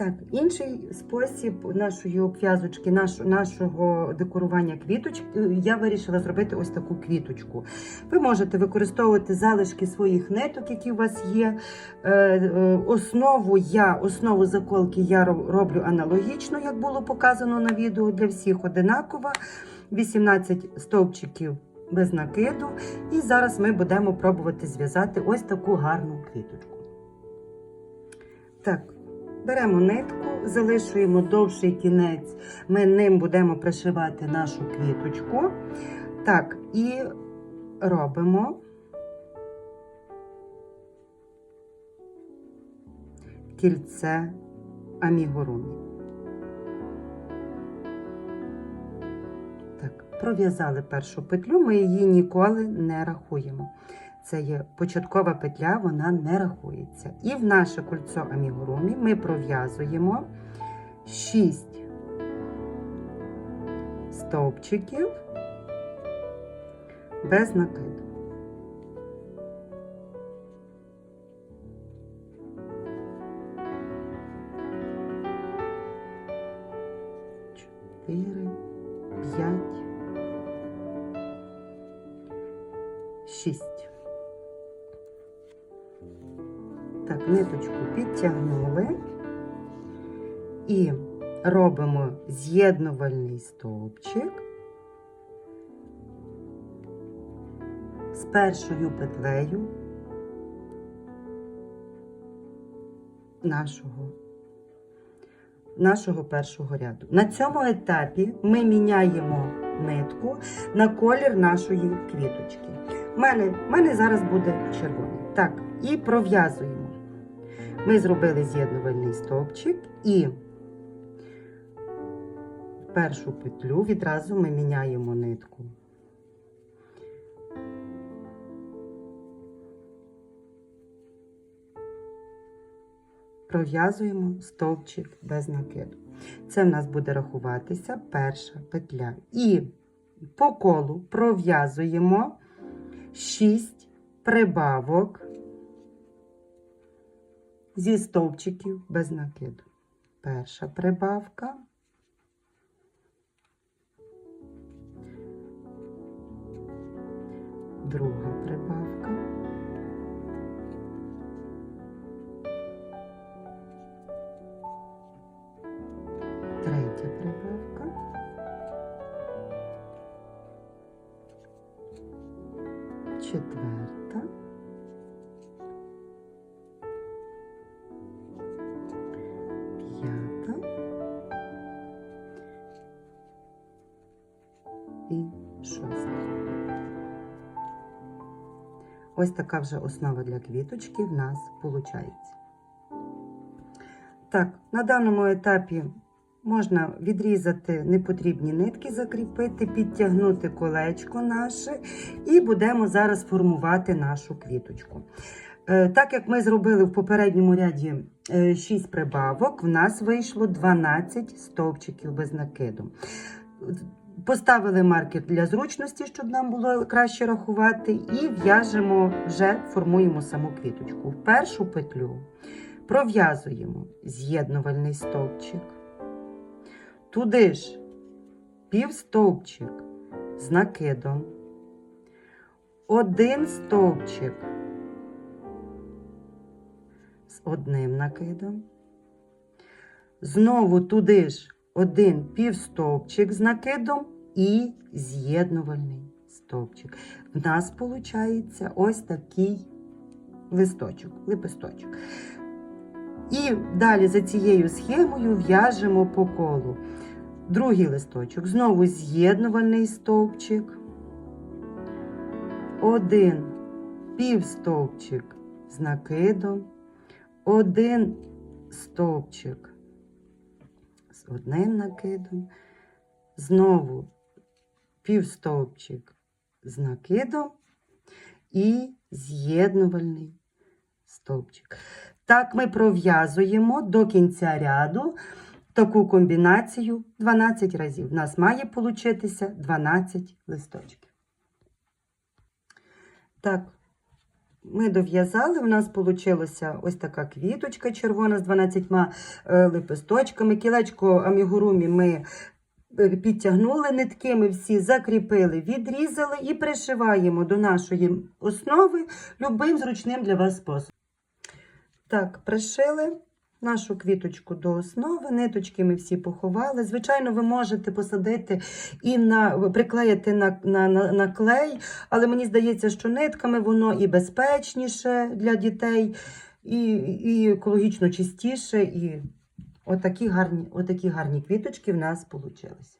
Так, інший спосіб нашої обв'язочки, нашого декорування квіточки, я вирішила зробити ось таку квіточку. Ви можете використовувати залишки своїх ниток, які у вас є. Е, е, Основу я, основу заколки я роблю аналогічно, як було показано на відео для всіх одинакова. 18 стовпчиків без накиду. І зараз ми будемо пробувати зв'язати ось таку гарну квіточку. Так, беремо нитку, залишуємо довший кінець, ми ним будемо пришивати нашу квіточку. Так, і робимо кільце амігурумі. Так, пров'язали першу петлю, ми її ніколи не рахуємо. Це є початкова петля, вона не рахується. І в наше кольцо амігурумі ми пров'язуємо 6 стовпчиків без накиду. Чотири, п'ять, шість. Так, ниточку підтягнули і робимо з'єднувальний стовпчик з першою петлею нашого, нашого першого ряду. На цьому етапі ми міняємо нитку на колір нашої квіточки. У мене, мене зараз буде червоний. Так, і пров'язуємо. Ми зробили з'єднувальний стовпчик і в першу петлю відразу ми міняємо нитку. Пров'язуємо стовпчик без накиду. Це в нас буде рахуватися перша петля. І по колу пров'язуємо 6 прибавок зі стовпчиків без накиду. Перша прибавка. Друга прибавка. Третя прибавка. Четверта. Ось така вже основа для квіточки в нас виходить. Так, на даному етапі можна відрізати непотрібні нитки, закріпити, підтягнути колечко наше, і будемо зараз формувати нашу квіточку. Е, Так як ми зробили в попередньому ряді 6 прибавок, в нас вийшло 12 стовпчиків без накиду. Поставили маркер для зручності, щоб нам було краще рахувати, і в'яжемо, вже формуємо саму квіточку. В першу петлю пров'язуємо з'єднувальний стовпчик. Туди ж півстовпчик з накидом, один стовпчик з одним накидом. Знову туди ж один півстовпчик з накидом і з'єднувальний стовпчик. В нас виходить ось такий листочок, лепесточок. І далі за цією схемою в'яжемо по колу. Другий листочок. Знову з'єднувальний стовпчик. Один півстовпчик з накидом. Один стовпчик з одним накидом. Знову півстовпчик з накидом і з'єднувальний стовпчик. Так ми пров'язуємо до кінця ряду таку комбінацію 12 разів. У нас має получитися 12 листочків. Так, ми дов'язали, у нас вийшла ось така квіточка червона з 12 е, лепесточками. Кілечко амігурумі ми е, підтягнули нитки, ми всі закріпили, відрізали і пришиваємо до нашої основи любим зручним для вас способом. Так, пришили нашу квіточку до основи, ниточки ми всі поховали. Звичайно, ви можете посадити і на, приклеїти на, на, на, на клей, але мені здається, що нитками воно і безпечніше для дітей, і, і екологічно чистіше. І отакі гарні, отакі гарні квіточки в нас вийшли.